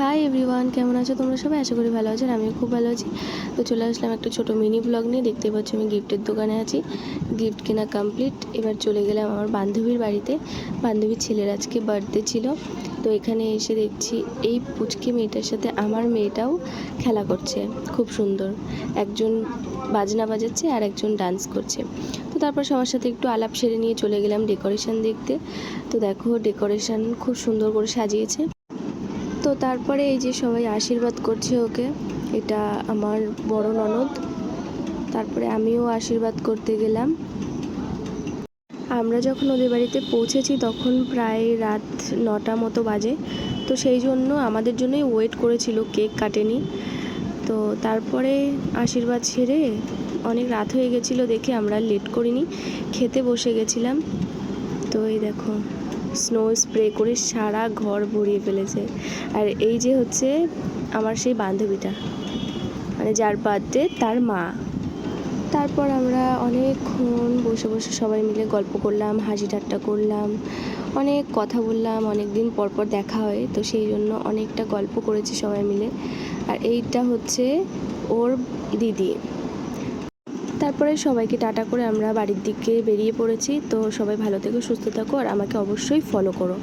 Hi everyone কেমন আছো তোমরা সবাই? আশা করি ভালো আছো আর আমিও খুব ভালো আছি। তো চলে আসলাম একটা ছোট মিনি ব্লগ নিয়ে। দেখতে পাচ্ছ আমি গিফটের দোকানে আছি। গিফট কেনা কমপ্লিট এবার চলে গেলাম আমার বান্ধবীর বাড়িতে। বান্ধবীর ছেলের আজকে বার্থডে ছিল। তো এখানে এসে দেখছি এই পুচকে মেয়েটার সাথে আমার মেয়েটাও খেলা করছে। খুব সুন্দর। একজন বাজনা বাজাচ্ছে আর একজন ডান্স করছে। তো তারপর সবার সাথে একটু আলাপ সেরে নিয়ে চলে গেলাম ডেকোরেশন দেখতে। তো দেখো ডেকোরেশন খুব সুন্দর করে সাজিয়েছে। তো তারপরে এই যে সবাই আশীর্বাদ করছে ওকে, এটা আমার বড় ননদ। তারপরে আমিও আশীর্বাদ করতে গেলাম। আমরা যখন ওদের বাড়িতে পৌঁছেছি তখন প্রায় রাত নটা মতো বাজে। তো সেই জন্য আমাদের জন্যই ওয়েট করেছিল কেক কাটেনি। তো তারপরে আশীর্বাদ সেরে অনেক রাত হয়ে গেছিল দেখে আমরা লেট করিনি, খেতে বসে গেছিলাম। তো এই দেখো। স্নো স্প্রে করে সারা ঘর ভরিয়ে ফেলেছে। আর এই যে হচ্ছে আমার সেই বান্ধবীটা মানে যার বার্থডে তার মা। তারপর আমরা অনেকক্ষণ বসে বসে সবাই মিলে গল্প করলাম, হাসি ঠাট্টা করলাম, অনেক কথা বললাম, অনেক দিন পর পর দেখা হয়, তো সেই জন্য অনেকটা গল্প করেছি সবাই মিলে। আর এইটা হচ্ছে ওর দিদি। তারপরে সবাইকে টাটা করে আমরা বাড়ির দিকে বেরিয়ে পড়েছি। তো সবাই ভালো থেকো, সুস্থ থাকো আর আমাকে অবশ্যই ফলো করো।